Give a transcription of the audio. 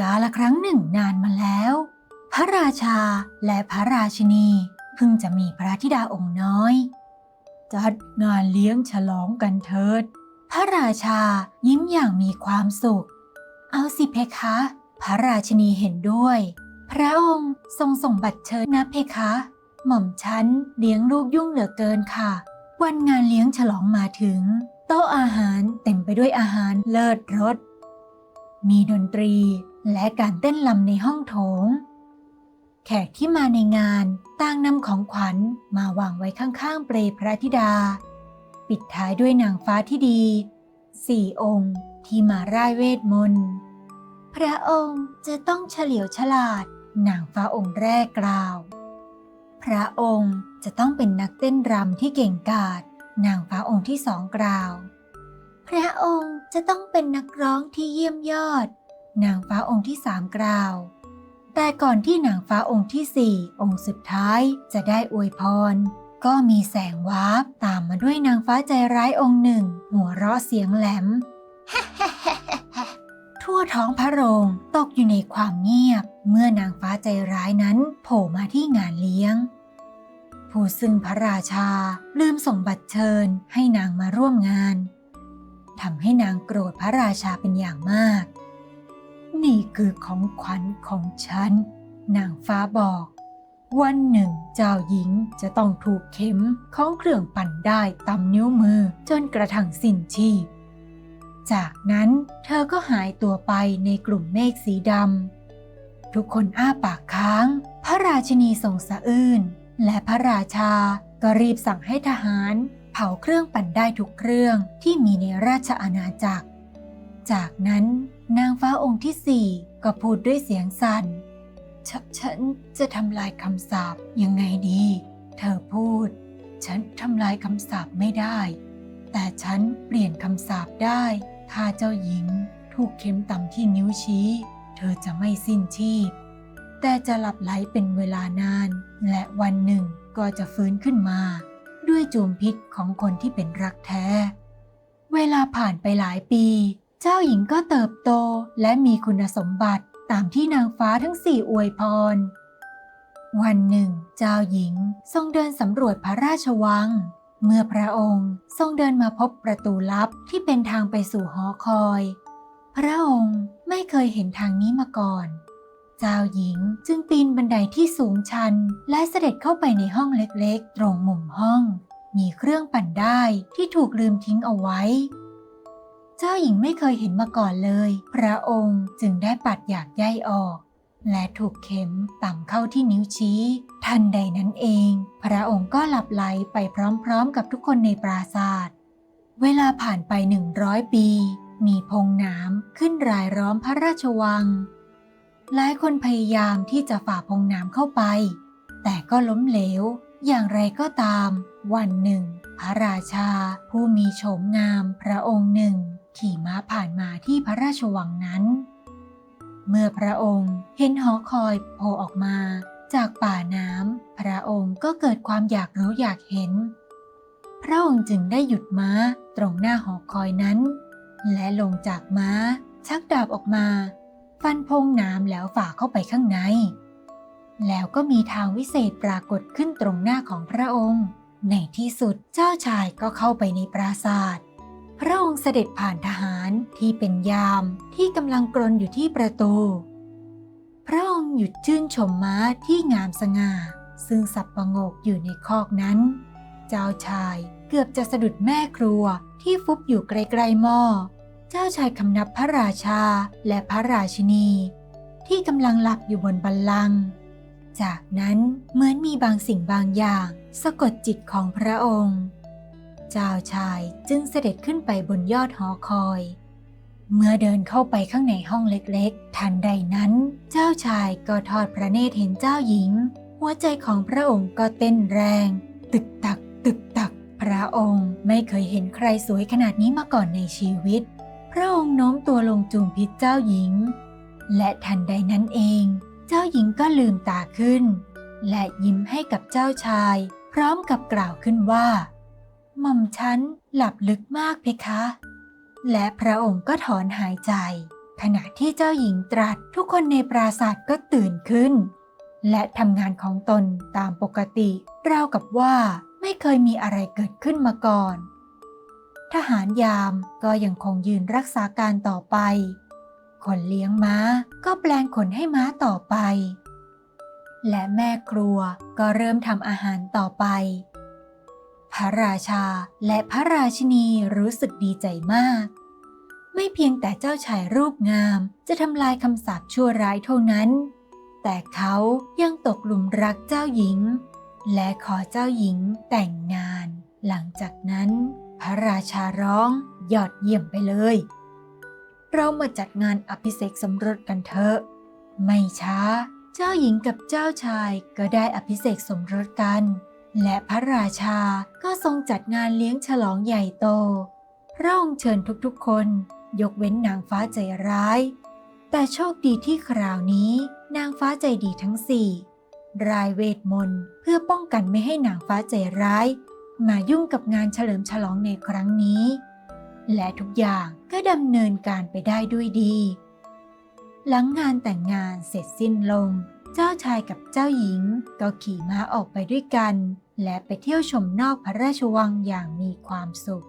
กาละครั้งหนึ่งนานมาแล้ว พระราชาและพระราชินีเพิ่งจะมีพระธิดาองค์น้อย จัดงานเลี้ยงฉลองกันเถิด พระราชายิ้มอย่างมีความสุข เอาสิเพคะ พระราชินีเห็นด้วย พระองค์ทรงส่งบัตรเชิญนะเพคะ หม่อมฉันเลี้ยงลูกยุ่งเหลือเกินค่ะ วันงานเลี้ยงฉลองมาถึง โต๊ะอาหารเต็มไปด้วยอาหารเลิศรสมีดนตรี และการเต้นลำในห้องโถง แขกที่มาในงานต่างนำของขวัญมาวางไว้ข้างๆเปลพระธิดา ปิดท้ายด้วยนางฟ้าที่ดีสี่องค์ที่มาร่ายเวทมนต์ พระองค์จะต้องเฉลียวฉลาดนางฟ้าองค์แรกกล่าว พระองค์จะต้องเป็นนักเต้นรำที่เก่งกาจนางฟ้าองค์ที่สองกล่าว พระองค์จะต้องเป็นนักร้องที่เยี่ยมยอด นางฟ้าองค์ที่สามกล่าว แต่ก่อนที่นางฟ้าองค์ที่สี่องค์สุดท้ายจะได้อวยพร ก็มีแสงวาบตามมาด้วยนางฟ้าใจร้ายองค์หนึ่ง หัวเราะเสียงแหลม ทั่วท้องพระโรงตกอยู่ในความเงียบ เมื่อนางฟ้าใจร้ายนั้นโผล่มาที่งานเลี้ยง ผู้ซึ่งพระราชาลืมส่งบัตรเชิญให้นางมาร่วมงานทำให้นางโกรธพระราชาเป็นอย่างมาก นี่คือของขวัญของฉัน นางฟ้าบอก วันหนึ่งเจ้าหญิงจะต้องถูกเข็มของเครื่องปั่นได้ตำนิ้วมือจนกระทั่งสิ้นชีพ จากนั้นเธอก็หายตัวไปในกลุ่มเมฆสีดำทุกคนอ้าปากค้าง พระราชินีทรงสะอื้นและพระราชาก็รีบสั่งให้ทหารเผาเครื่องปั่นได้ทุกเครื่องที่มีในราชอาณาจักร จากนั้น นางฟ้าองค์ที่สี่ก็พูดด้วยเสียงสั่นฉฉันจะทำลายคำสาปยังไงดี เธอพูด ฉันทำลายคำสาปไม่ได้ แต่ฉันเปลี่ยนคำสาปได้ ถ้าเจ้าหญิงถูกเข็มต่ำที่นิ้วชี้ เธอจะไม่สิ้นชีพ แต่จะหลับไหลเป็นเวลานาน และวันหนึ่งก็จะฟื้นขึ้นมา ด้วยจูมพิษของคนที่เป็นรักแท้ เวลาผ่านไปหลายปี เจ้าหญิงก็เติบโตและมีคุณสมบัติตามที่นางฟ้าทั้งสี่อวยพร วันหนึ่ง เจ้าหญิงทรงเดินสำรวจพระราชวัง เมื่อพระองค์ทรงเดินมาพบประตูลับที่เป็นทางไปสู่หอคอย พระองค์ไม่เคยเห็นทางนี้มาก่อน เจ้าหญิงจึงปีนบันไดที่สูงชัน และเสด็จเข้าไปในห้องเล็กๆ ตรงมุมห้อง มีเครื่องปั่นได้ที่ถูกลืมทิ้งเอาไว้ เจ้าหญิงไม่เคยเห็นมาก่อนเลย พระองค์จึงได้ปัดหยากใยออก และถูกเข็มต่ำเข้าที่นิ้วชี้ ทันใดนั้นเอง พระองค์ก็หลับไหลไปพร้อมๆ กับทุกคนในปราศาสตร์เวลาผ่านไปหนึ่งร้อยปี มีพงน้ำขึ้นรายล้อมพระราชวัง หลายคนพยายามที่จะฝ่าพงน้ำเข้าไป แต่ก็ล้มเหลว อย่างไรก็ตาม วันหนึ่ง พระราชาผู้มีโฉมงามพระองค์หนึ่ง ขี่ม้าผ่านมาที่พระราชวังนั้น เมื่อพระองค์เห็นหอคอยโผล่ออกมาจากป่าน้ำพระองค์ก็เกิดความอยากรู้อยากเห็น พระองค์จึงได้หยุดม้าตรงหน้าหอคอยนั้น และลงจากม้า ชักดาบออกมา ฟันพงน้ำแล้วฝ่าเข้าไปข้างใน แล้วก็มีทางวิเศษปรากฏขึ้นตรงหน้าของพระองค์ ในที่สุดเจ้าชายก็เข้าไปในปราสาท ระองค์เสด็จผ่านทหารที่เป็นยามที่กำลังกรนอยู่ที่ประตู พระองค์หยุดชื่นชมม้าที่งามสง่า ซึ่งสับประงกอยู่ในคอกนั้น เจ้าชายเกือบจะสะดุดแม่ครัวที่ฟุบอยู่ไกลๆหม้อ เจ้าชายคำนับพระราชาและพระราชินี ที่กำลังหลับอยู่บนบัลลังก์จากนั้นเหมือนมีบางสิ่งบางอย่าง สะกดจิตของพระองค์ เจ้าชายจึงเสด็จขึ้นไปบนยอดหอคอย เมื่อเดินเข้าไปข้างในห้องเล็กๆ ทันใดนั้น เจ้าชายก็ทอดพระเนตรเห็นเจ้าหญิง หัวใจของพระองค์ก็เต้นแรง ตึกตัก ตึกตัก พระองค์ไม่เคยเห็นใครสวยขนาดนี้มาก่อนในชีวิต พระองค์โน้มตัวลงจูงพิษเจ้าหญิง และทันใดนั้นเอง เจ้าหญิงก็ลืมตาขึ้น และยิ้มให้กับเจ้าชาย พร้อมกับกล่าวขึ้นว่า หม่อมฉันหลับลึกมากเพคะ และพระองค์ก็ถอนหายใจ ขณะที่เจ้าหญิงตรัสทุกคนในปราสาทก็ตื่นขึ้น และทำงานของตนตามปกติราวกับว่าไม่เคยมีอะไรเกิดขึ้นมาก่อน ทหารยามก็ยังคงยืนรักษาการต่อไป คนเลี้ยงม้าก็แปลงขนให้ม้าต่อไป และแม่ครัวก็เริ่มทำอาหารต่อไป พระราชาและพระราชินีรู้สึกดีใจมาก ไม่เพียงแต่เจ้าชายรูปงามจะทำลายคำสาปชั่วร้ายเท่านั้น แต่เขายังตกหลุมรักเจ้าหญิง และขอเจ้าหญิงแต่งงาน หลังจากนั้น พระราชาร้องยอดเยี่ยมไปเลย เรามาจัดงานอภิเษกสมรสกันเถอะ ไม่ช้า เจ้าหญิงกับเจ้าชายก็ได้อภิเษกสมรสกัน และพระราชาก็ทรงจัดงานเลี้ยงฉลองใหญ่โต พระองค์เชิญทุกๆคน ยกเว้นนางฟ้าใจร้าย แต่โชคดีที่คราวนี้นางฟ้าใจดีทั้งสี่รายเวทมนต์เพื่อป้องกันไม่ให้นางฟ้าใจร้าย มายุ่งกับงานเฉลิมฉลองในครั้งนี้ และทุกอย่างก็ดำเนินการไปได้ด้วยดี หลังงานแต่งงานเสร็จสิ้นลง เจ้าชายกับเจ้าหญิงก็ขี่ม้าออกไปด้วยกัน และไปเที่ยวชมนอกพระราชวังอย่างมีความสุข